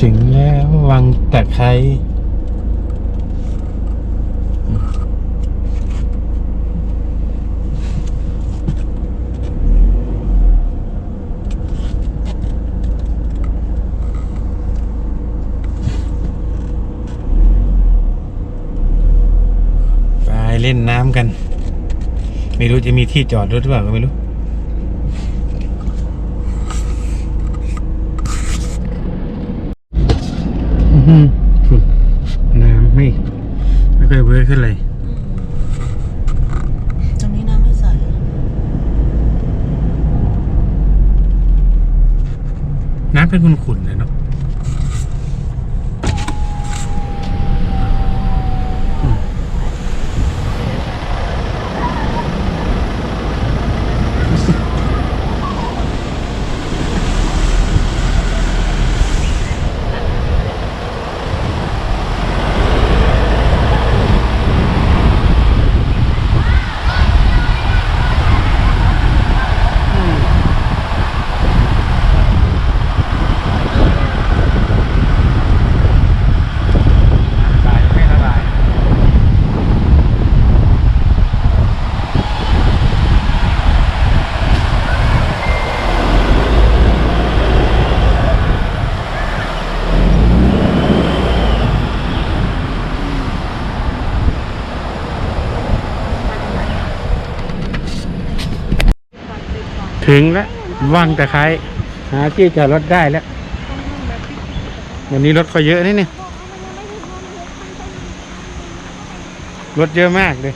ถึงแล้ววังตะไคร้ไปเล่นน้ำกัน ไม่รู้จะมีที่จอดรถหรือเปล่าก็ไม่รู้ อื้อหือน้ำไม่ ไม่เคยเวิร์คขึ้นเลย ตรงนี้น้ำไม่ใสน้ำเป็นขุ่นๆเลยเนาะ ถึงแล้วว่างตะไคร้หาที่จอดรถได้แล้ว วันนี้รถก็เยอะนี่นี่รถเยอะมากเลย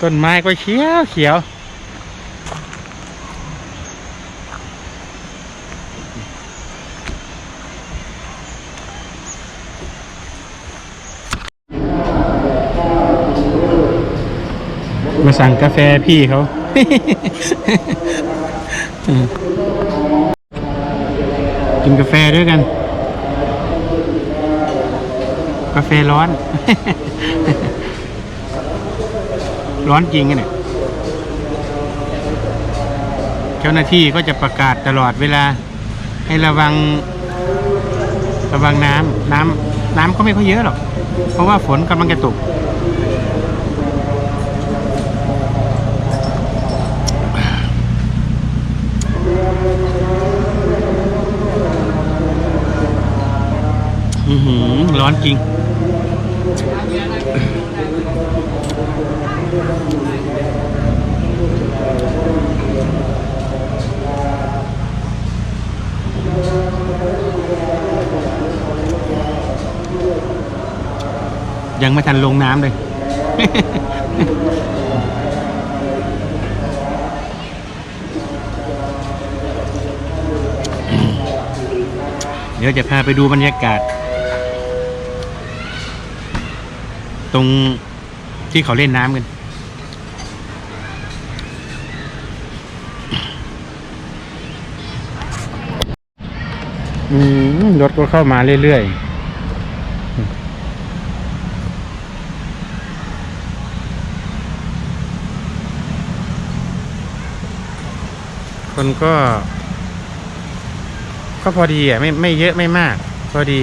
ต้นไม้ก็เขียวเขียว มาสั่งกาแฟพี่เขา กินกาแฟด้วยกัน กาแฟร้อน ร้อนจริงอะเนี่ย เจ้าหน้าที่ก็จะประกาศตลอดเวลา ให้ระวัง ระวังน้ำน้ำน้ำก็ไม่ค่อยเยอะหรอก เพราะว่าฝนกำลังจะตก อือหือร้อนจริง ยังไม่ทันลงน้ำเลย เดี๋ยวจะพาไปดูบรรยากาศ ตรงที่เขาเล่นน้ำกัน อืมรถก็เข้ามาเรื่อยๆคนก็ ก็พอดีอะไม่ไม่เยอะไม่มาก พอดี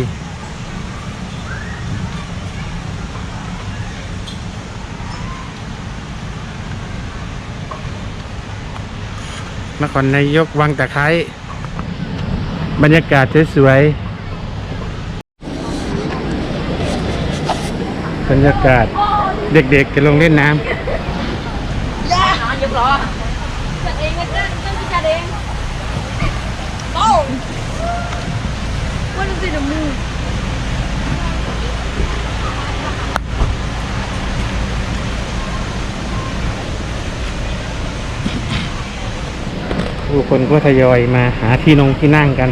นครนายกวังตะไคร้บรรยากาศสวยๆบรรยากาศเด็กๆจะลงเล่นน้น้ำเยอะหรอจัดเองนะจัดจัดจัดเองโอ้ว่าดูสิน้ำมูก ผู้คนก็ทยอยมาหาที่นงที่นั่งกัน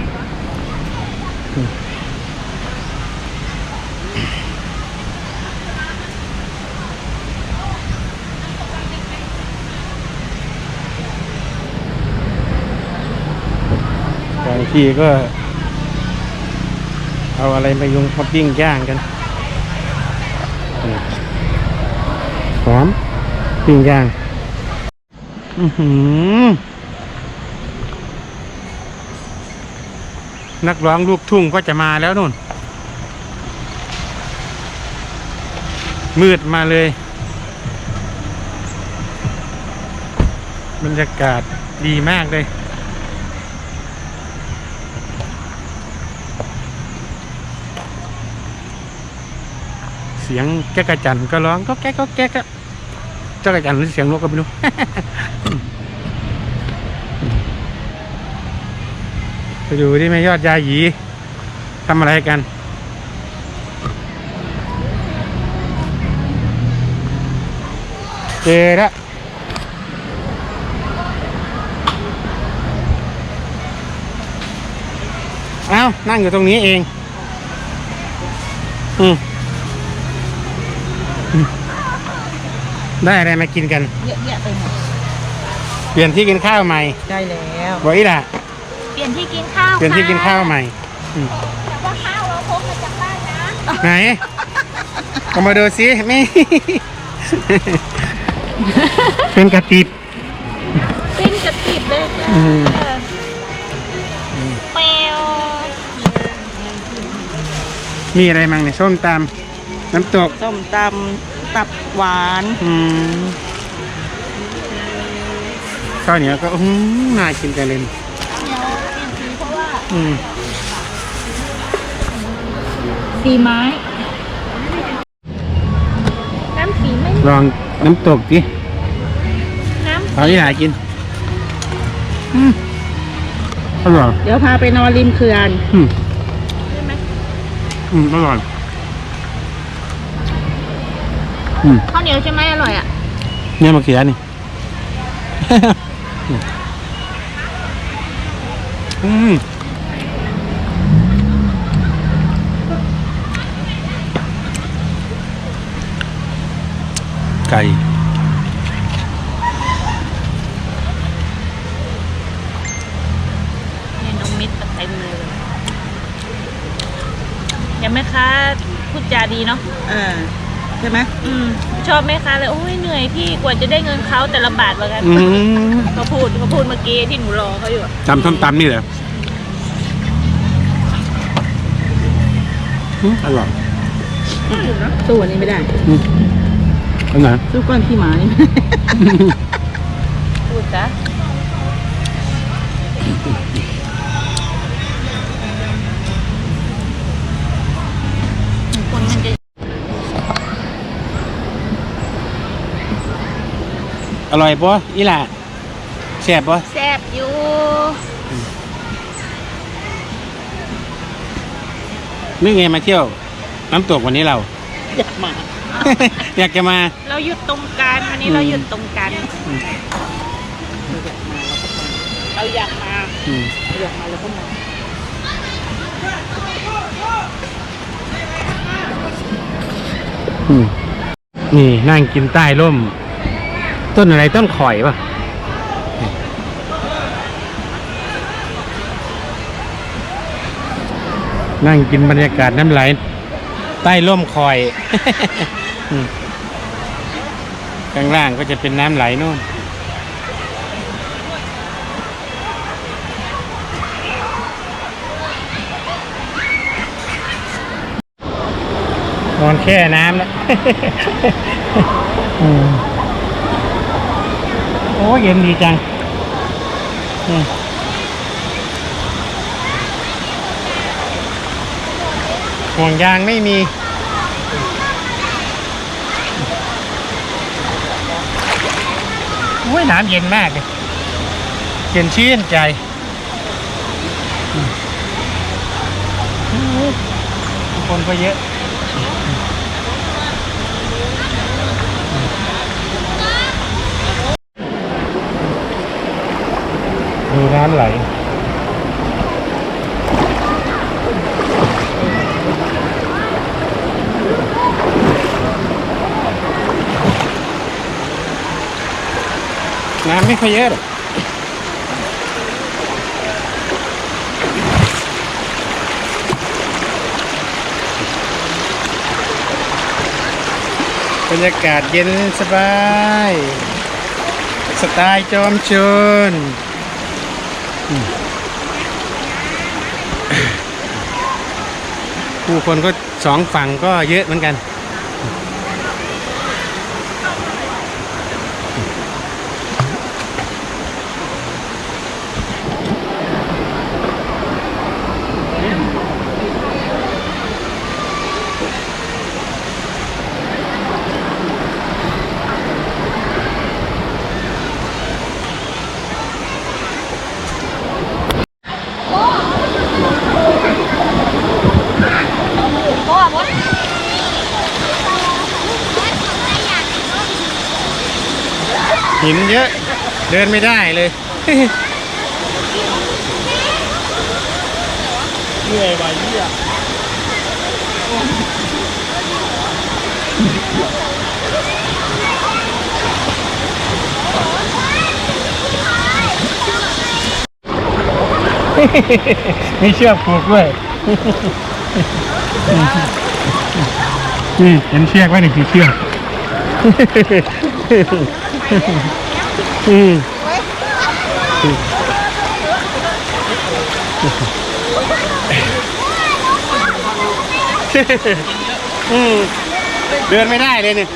บางทีก็ เอาอะไรมายุงท็อปปิ้งย่างกันหอมปิ้งย่าง อือหือ นักร้องลูกทุ่งก็จะมาแล้วนู่น มืดมาเลย บรรยากาศดีมากเลย เสียงแก๊กกะจันก็ร้องก็แก๊กก็แก๊กอะจ้ากระจันหรือเสียงนกก็ไม่รู้ ไปดูที่แม่ยอดยาหยีทำอะไรกันเจอแล้วเอ้านั่งอยู่ตรงนี้เองอืมอืมได้อะไรมากินกัน เยอะแยะไปหมด เปลี่ยนที่กินข้าวใหม่ ได้แล้วบอกอีล่ะเปลี่ยนที่กินข้าวเปลี่ยนที่กินข้าวใหม่อืมแต่ว่าข้าวเราพกมาจากบ้านนะไหนเอามาดูสิไม่เป็นกระติบเป็นกระติบเลยจ้ะอืมแปวมีอะไรมั่งเนี่ยส้มตำน้ำตกส้มตำตับหวานอืมข้าวเหนียวก็อื้อหือน่ากินกันเลยเดี๋ยวเปลี่ยนสีเพราะว่า อืมสีไม้ น้ำสีไม่ลองน้ำตกดิน้ำเอาที่ไหนกินอืมอร่อยเดี๋ยวพาไปนอนริมเขื่อนอืมใช่ไหมอืมอร่อยอืมข้าวเหนียวใช่ไหมอร่อยอะเนี่ยมะเขือนี่ อืม ไก่นี่น้องมิตรเต็มเลยยังไหมคะพูดจาดีเนาะอ่าใช่ไหมอืม ชอบไหมคะเลยโอ้ยเหนื่อยพี่กว่าจะได้เงินเขาแต่ละบาทเหมือนกันอืมเขาพูดเขาพูดเมื่อกี้ที่หนูรอเขาอยู่อะตำส้มตำนี่เหรออืมอร่อย สู้อันนี้ไม่ได้ อืม อันไหนสู้ก้อนขี้หมานี่ไม่ได้พูดจ้ะคนมันจะอร่อยปะอีหล่ะแซ่บปะแซ่บอยู่นึกไงมาเที่ยว น้ำตกวันนี้เรา อยากมา อยากจะมา เราหยุดตรงกลารวันนี้เราหยุดตรงกลารอืม เราอยากมาอืมอยากมาแล้วก็มาอืมนี่นั่งกินใต้ร่ม ต้นอะไรต้นข่อยปะนั่งกินบรรยากาศน้ำไหล ใต้ร่มคอยอืม ข้างล่างก็จะเป็นน้ำไหลนู่นนอนแค่น้ำแล้วอืมโอ้เย็นดีจังอืมห่วงยางไม่มี โอ้ ยน้ำเย็นมากเลยเย็นชื่นใจคนก็เยอะดูน้ำไหล น้ำไม่ค่อยเยอะหรอกบรรยากาศเย็นสบาย สไตล์จอมโจรผู้คนก็สองฝั่งก็เยอะเหมือนกัน หินเยอะ เดินไม่ได้เลย เหนื่อยว่ะเหี้ยมีเชือกผูกด้วยนี่เห็นเชือกไว้หนึ่งกี่เชือก อืมเดินไม่ได้เลยเนี่ย